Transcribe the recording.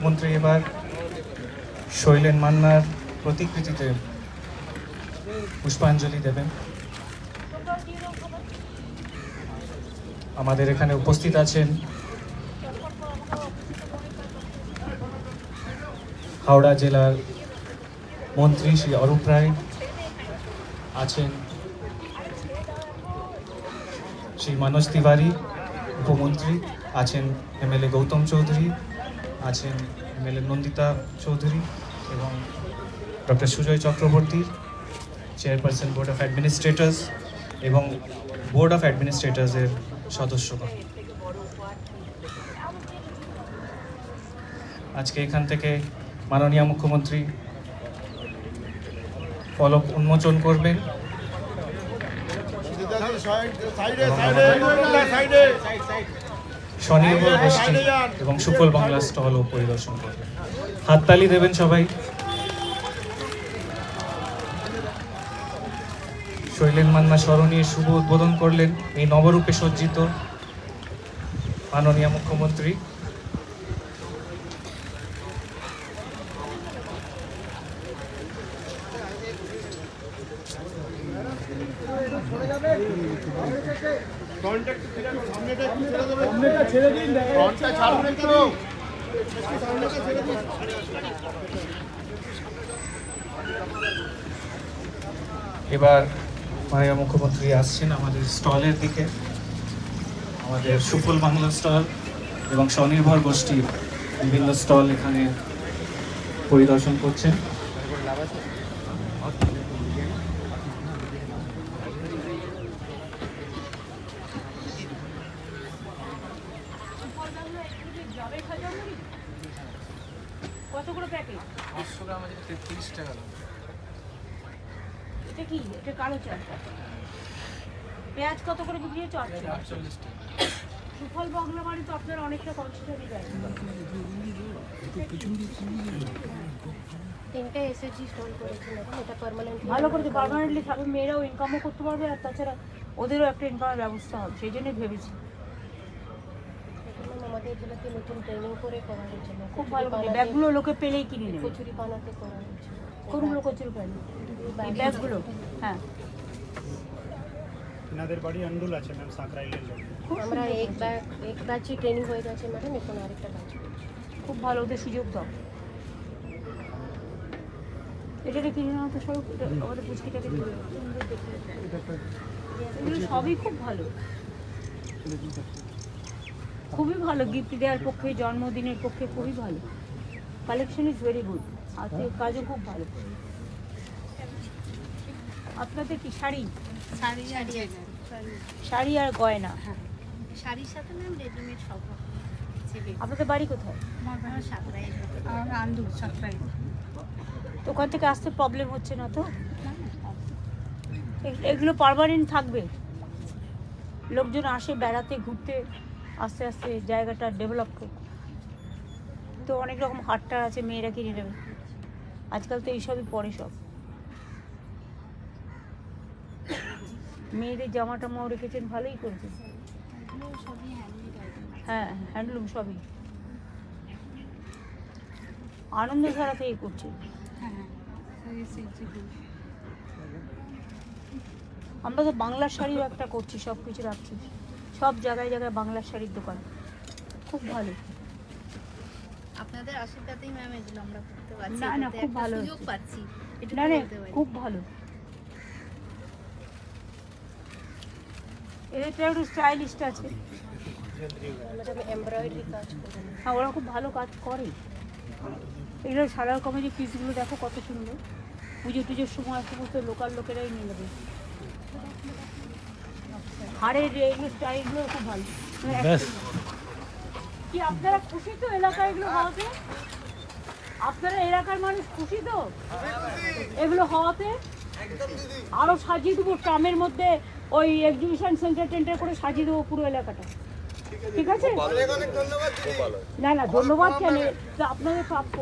মন্ত্রী এবার শৈলেন মান্নার প্রতিকৃতিতে পুষ্পাঞ্জলি দেবেন। আমাদের এখানে উপস্থিত আছেন হাওড়া জেলার মন্ত্রী শ্রী অরূপ রায়, আছেন শ্রী মানস তিওয়ারি, উপমন্ত্রী, আছেন এমএলএ গৌতম চৌধুরী আছেন এমএলএ নন্দিতা চৌধুরী এবং doctor Sujay Chakraborty, chairperson board of administrators এবং বোর্ড অফ অ্যাডমিনিস্ট্রেটর্সের সদস্যগণ। আজকে এখান থেকে মাননীয় মুখ্যমন্ত্রী ফলক উন্মোচন করবেন। স্বনির্ভর গোষ্ঠী এবং সুফল বাংলা স্টলও পরিদর্শন করবেন হাততালি দেবেন সবাই। শৈলেন মান্না স্মরণীয় শুভ উদ্বোধন করলেন এই নবরূপে সজ্জিত মাননীয় মুখ্যমন্ত্রী। এবার মাননীয় মুখ্যমন্ত্রী আসছেন আমাদের স্টলের দিকে। আমাদের সুফল বাংলা স্টল এবং স্বনির্ভর গোষ্ঠীর বিভিন্ন স্টল এখানে পরিদর্শন করছেন। কত করে প্যাকেট পাঁচশো গ্রাম আছে তেত্রিশ টাকা দাম। এটা কি? এটা কালো চাল পেঁয়াজ কত করে বিক্রি হচ্ছে? আটচল্লিশ। টাকা। সুফল বাংলা বাড়ি তো আপনার অনেকটা কনসিডারই যায় তিনটে এসএসজি করেছি এটা পার্মানেন্ট ভালো করে পার্মানেন্টলি মেয়েরাও ইনকামও করতে পারবে আর তাছাড়া ওদেরও একটা ইনকামের ব্যবস্থা হবে সেই জন্যই ভেবেছি। আমাদের জেলাতে নতুন ট্রেনিং করে করা হয়েছে ma'am। খুব ভালো বানাতে- ব্যাগগুলো লোকে পেলেই কিনে নেবে। কচুরি বানাতে করা হয়েছে কোনগুলো কচুর পেন এই ব্যাগগুলো? হ্যাঁ। এনাদের বাড়ি আন্ডুল আছে ম্যাম সাঁকরাইলের লোক আমরা এক। ব্যাগ। এক ব্যাচই ট্রেনিং হয়ে গেছে ম্যাডাম এখন আরেকটা ব্যাচ খুব ভালো ওদের সুযোগ দাও। এটা এটা কিনে নেওয়া তো সব আমাদের পুচকিটাকে এগুলো সবই খুব ভালো। খুবই ভালো গিফট দেওয়ার পক্ষে জন্মদিনের পক্ষে খুবই ভালো। কালেকশন ইজ ভেরি গুড হাতের কাজও খুব ভালো। আপনাদের কি শাড়ি? শাড়ি শাড়ি। শাড়ি আর গয়না? শাড়ির সাথে ম্যাম রেডিমেড সব আপনাদের বাড়ি কোথায়? ওখান থেকে আসতে প্রবলেম হচ্ছে না তো? এগ- এগুলো পার্মানেন্ট থাকবে? লোকজন আসে বেড়াতে ঘুরতে? আস্তে আস্তে জায়গাটা ডেভেলপ হোক। তো অনেক রকম হাটটার আছে, মেয়েরা কিনে নেবে। আজকাল তো এইসবই পরে সব। মেয়েদের জামা টামাও রেখেছেন, ভালোই করেছেন। হ্যাঁ হ্যান্ডলুম সবই। আনন্দধারা থেকে করছে। আমরা তো বাংলার শাড়িও একটা করছি সব কিছু রাখছি। সব জায়গায় জায়গায় বাংলার শাড়ির দোকান। খুব ভালো। আপনাদের আশীর্বাদেই ম্যাম এগুলো আমরা করতে পারছি না, না, খুব ভালো সুযোগ। পাচ্ছি এটা না না খুব ভালো। এটা একটু স্টাইলিস্ট আছে। ম্যাডাম এমব্রয়ডারি কাজ করে হ্যাঁ ওরা খুব ভালো কাজ করে। এগুলো সারা রকমের যে পিসগুলো দেখো কত সুন্দর। পুজো টুজোর সময় সমস্ত লোকাল লোকেরাই নিয়ে নেবে। হাড়ের এগুলো স্টাইলগুলো খুব ভালো। মানে কি আপনারা খুশি তো এলাকায় এগুলো হওয়াতে আপনারা এলাকার মানুষ খুশি তো? এগুলো হওয়াতে আরও সাজিয়ে দেবো ট্রামের মধ্যে ওই এক্সিবিশন সেন্টার টেন্টার করে সাজিয়ে দেবো পুরো এলাকাটা। ঠিক আছে? না না ধন্যবাদ কেন? আপনাদের প্রাপ্য।